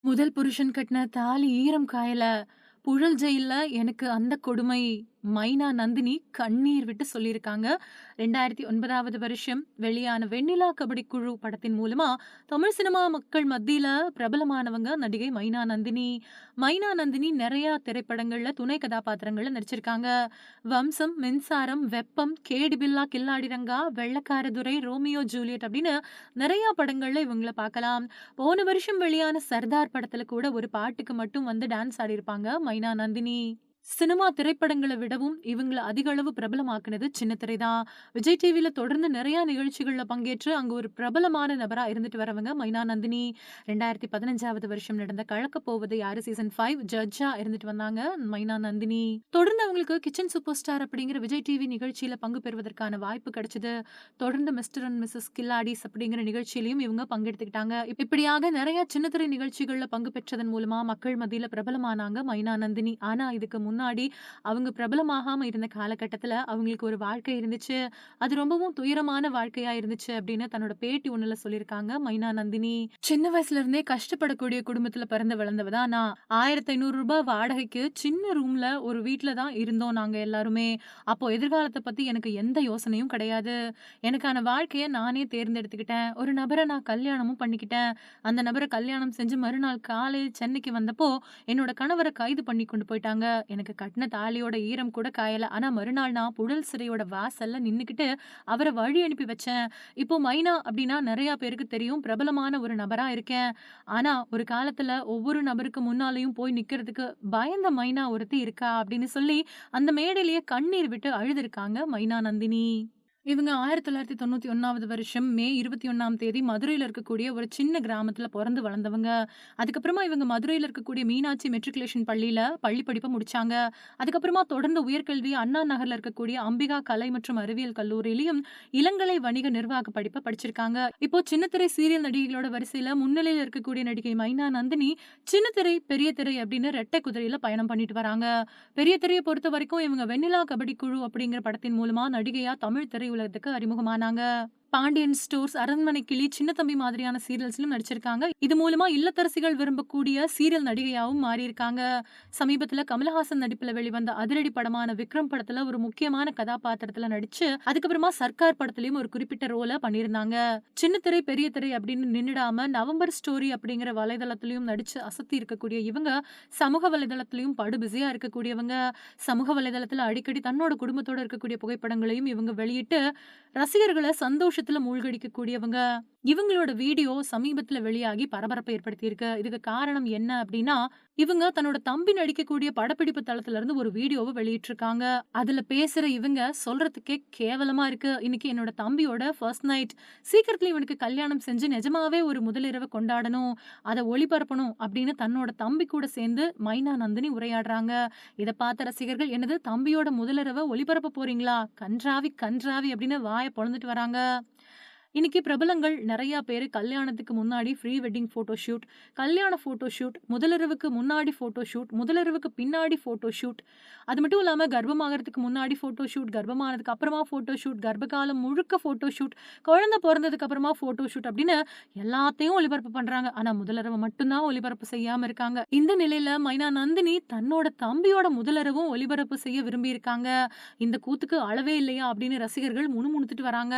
முதல் புருஷன் கட்டின தாலி ஈரம் காயல. புழல் ஜெயில்ல எனக்கு அந்த கொடுமை. மைனா நந்தினி கண்ணீர் விட்டு சொல்லியிருக்காங்க. 2009வது வருஷம் வெளியான வெண்ணிலா கபடி குழு படத்தின் மூலமா தமிழ் சினிமா மக்கள் மத்தியில பிரபலமானவங்க நடிகை மைனா நந்தினி. மைனா நந்தினி நிறைய திரைப்படங்கள்ல துணை கதாபாத்திரங்கள்ல நடிச்சிருக்காங்க. வம்சம், மின்சாரம், வெப்பம், கேடி பில்லா கில்லாடி ரங்கா, வெள்ளக்காரதுரை ரோமியோ ஜூலியட் அப்படின்னு நிறைய படங்கள்ல இவங்கள பார்க்கலாம். போன வருஷம் வெளியான சர்தார் படத்துல கூட ஒரு பாட்டுக்கு மட்டும் வந்து டான்ஸ் ஆடியிருப்பாங்க மைனா நந்தினி. சினிமா திரைப்படங்களை விடவும் இவங்கள அதிக அளவு பிரபலமாக்குனது சின்னத்திரை தான். விஜய் டிவியில் தொடர்ந்து நிறையா நிகழ்ச்சிகள்ல பங்கேற்று அங்கே ஒரு பிரபலமான நபரா இருந்துட்டு வரவங்க மைனா நந்தினி. 2015வது வருஷம் நடந்த கலக்கப் போவது யாரு சீசன் ஃபைவ் ஜட்ஜா இருந்துட்டு வந்தாங்க மைனா நந்தினி. தொடர்ந்து அவங்களுக்கு கிச்சன் சூப்பர் ஸ்டார் அப்படிங்கிற விஜய் டிவி நிகழ்ச்சியில பங்கு பெறுவதற்கான வாய்ப்பு கிடைச்சது. தொடர்ந்து மிஸ்டர் அண்ட் மிஸ்ஸஸ் கில்லாடிஸ் அப்படிங்கிற நிகழ்ச்சியிலையும் இவங்க பங்கெடுத்துக்கிட்டாங்க. இப்படியாக நிறையா சின்னத்திரை நிகழ்ச்சிகளில் பங்கு பெற்றதன் மூலமா மக்கள் மத்தியில் பிரபலமானாங்க மைனா நந்தினி. ஆனா இதுக்கு முன் முன்னாடி அவங்க பிரபலமாகாமல் இருந்த காலகட்டத்தில் அவங்களுக்கு ஒரு வாழ்க்கை இருந்துச்சு. அது ரொம்பவும் துயரமான வாழ்க்கையா இருந்துச்சு அப்படின்னு தன்னோட பேட்டி ஒண்ணுல சொல்லியிருக்காங்க மைனா நந்தினி. சின்ன வயசுல இருந்தே கஷ்டப்படக்கூடிய குடும்பத்துல பிறந்து வளர்ந்தவ தான் நான். ஆயிரத்தி ஐநூறு ரூபாய் வாடகைக்கு சின்ன ரூம்ல ஒரு வீட்டில தான் இருந்தோம் நாங்க எல்லாருமே. அப்போ எதிர்காலத்தை பத்தி எனக்கு எந்த யோசனையும் கிடையாது. எனக்கான வாழ்க்கையை நானே தேர்ந்தெடுத்துக்கிட்டேன். ஒரு நபரை நான் கல்யாணமும் பண்ணிக்கிட்டேன். அந்த நபரை கல்யாணம் செஞ்சு மறுநாள் காலையில் சென்னைக்கு வந்தப்போ என்னோட கணவரை கைது பண்ணி கொண்டு போயிட்டாங்க. எனக்கு கட்டின தாலியோட ஈரம் கூட காயல. ஆனா மறுநாள் நான் புழல் சிறையோட வாசல்ல நின்னுக்கிட்டு அவரை வழி அனுப்பி வச்சேன். இப்போ மைனா அப்படின்னா நிறைய பேருக்கு தெரியும். பிரபலமான ஒரு நபரா இருக்கேன். ஆனா ஒரு காலத்துல ஒவ்வொரு நபருக்கு முன்னாலையும் போய் நிக்கிறதுக்கு பயந்த மைனா ஒருத்தி இருக்கா அப்படின்னு சொல்லி அந்த மேடையிலேயே கண்ணீர் விட்டு அழுதுருக்காங்க மைனா நந்தினி. இவங்க 1991வது வருஷம் மே 21ஆம் தேதி மதுரையில இருக்கக்கூடிய ஒரு சின்ன கிராமத்துல பிறந்து வளர்ந்தவங்க. அதுக்கப்புறமா இவங்க மதுரையில இருக்கக்கூடிய மீனாட்சி மெட்ரிகுலேஷன் பள்ளியில பள்ளி படிப்பை முடிச்சாங்க. அதுக்கப்புறமா தொடர்ந்து உயர்கல்வி அண்ணா நகர்ல இருக்கக்கூடிய அம்பிகா கலை மற்றும் அறிவியல் கல்லூரியிலையும் இளங்கலை வணிக நிர்வாக படிப்பை படிச்சிருக்காங்க. இப்போ சின்னத்திரை சீரியல் நடிகைகளோட வரிசையில முன்னிலையில இருக்கக்கூடிய நடிகை மைனா நந்தினி சின்னத்திரை, பெரிய திரை அப்படின்னு ரெட்டை குதிரையில பயணம் பண்ணிட்டு வராங்க. பெரிய பொறுத்த வரைக்கும் இவங்க வெண்ணிலா கபடி குழு அப்படிங்கிற படத்தின் மூலமா நடிகையா தமிழ் திரையுலகத்துக்கு அறிமுகமானாங்க. பாண்டியன் ஸ்டோர்ஸ், அரண்மனை கிளி, சின்னத்தம்பி மாதிரியான சீரியல்ஸ்லும் நடிச்சிருக்காங்க. இது மூலமா இல்லத்தரசிகள் விரும்பக்கூடிய சீரியல் நடிகையாவும் மாறியிருக்காங்க. சமீபத்துல கமலஹாசன் நடிப்புல வெளிவந்த அதிரடி படமான விக்ரம் படத்துல ஒரு முக்கியமான கதாபாத்திரத்துல நடிச்சு அதுக்கப்புறமா சர்க்கார் படத்துலயும் ஒரு குறிப்பிட்ட ரோல பண்ணியிருந்தாங்க. சின்னத்திரை, பெரிய திரை அப்படின்னு நின்னுடாம நவம்பர் ஸ்டோரி அப்படிங்கிற வலைதளத்திலயும் நடிச்சு அசத்தி இருக்கக்கூடிய இவங்க சமூக வலைதளத்திலயும் படு பிஸியா இருக்கக்கூடியவங்க. சமூக வலைதளத்துல அடிக்கடி தன்னோட குடும்பத்தோட இருக்கக்கூடிய புகைப்படங்களையும் இவங்க வெளியிட்டு ரசிகர்கள சந்தோஷத்துல மூழ்கடிக்கக்கூடியவங்க. இவங்களோட வீடியோ சமீபத்துல வெளியாகி பரபரப்பை ஏற்படுத்தியிருக்கு. இதுக்கு காரணம் என்ன அப்படின்னா இவங்க தன்னோட தம்பி நடிக்கக்கூடிய படப்பிடிப்பு தளத்துல இருந்து ஒரு வீடியோவை வெளியிட்டிருக்காங்க. அதுல பேசுற இவங்க சொல்றதுக்கே கேவலமா இருக்கு. இன்னைக்கு என்னோட தம்பியோட ஃபர்ஸ்ட் நைட். சீக்கிரத்துல இவனுக்கு கல்யாணம் செஞ்சு நிஜமாவே ஒரு முதலிரவ கொண்டாடணும். அத ஒளிபரப்பணும் அப்படின்னு தன்னோட தம்பி கூட சேர்ந்து மைனா நந்தினி உரையாடுறாங்க. இத பார்த்த ரசிகர்கள் என்னது தம்பியோட முதலிரவை ஒளிபரப்ப போறீங்களா? கன்றாவி கன்றாவி அப்படின்னு வாயை பொழந்துட்டு வராங்க. இன்னைக்கு பிரபலங்கள் நிறையா பேர் கல்யாணத்துக்கு முன்னாடி ப்ரீ வெட்டிங் ஃபோட்டோ ஷூட், கல்யாண ஃபோட்டோ ஷூட், முதலிரவுக்கு முன்னாடி ஃபோட்டோ ஷூட், முதலிரவுக்கு பின்னாடி ஃபோட்டோ ஷூட், அது மட்டும் இல்லாமல் கர்ப்பமாகறதுக்கு முன்னாடி ஃபோட்டோ ஷூட், கர்ப்பமானதுக்கு அப்புறமா ஃபோட்டோ ஷூட், கர்ப்பகாலம் முழுக்க ஃபோட்டோ ஷூட், குழந்தை பிறந்ததுக்கு அப்புறமா ஃபோட்டோ ஷூட் அப்படின்னு எல்லாத்தையும் ஒளிபரப்பு பண்றாங்க. ஆனா முதலிரவை மட்டும்தான் ஒளிபரப்பு செய்யாம இருக்காங்க. இந்த நிலையில மைனா நந்தினி தன்னோட தம்பியோட முதலிரவும் ஒளிபரப்பு செய்ய விரும்பியிருக்காங்க. இந்த கூத்துக்கு அளவே இல்லையா அப்படின்னு ரசிகர்கள் முணுமுணுத்துட்டு வராங்க.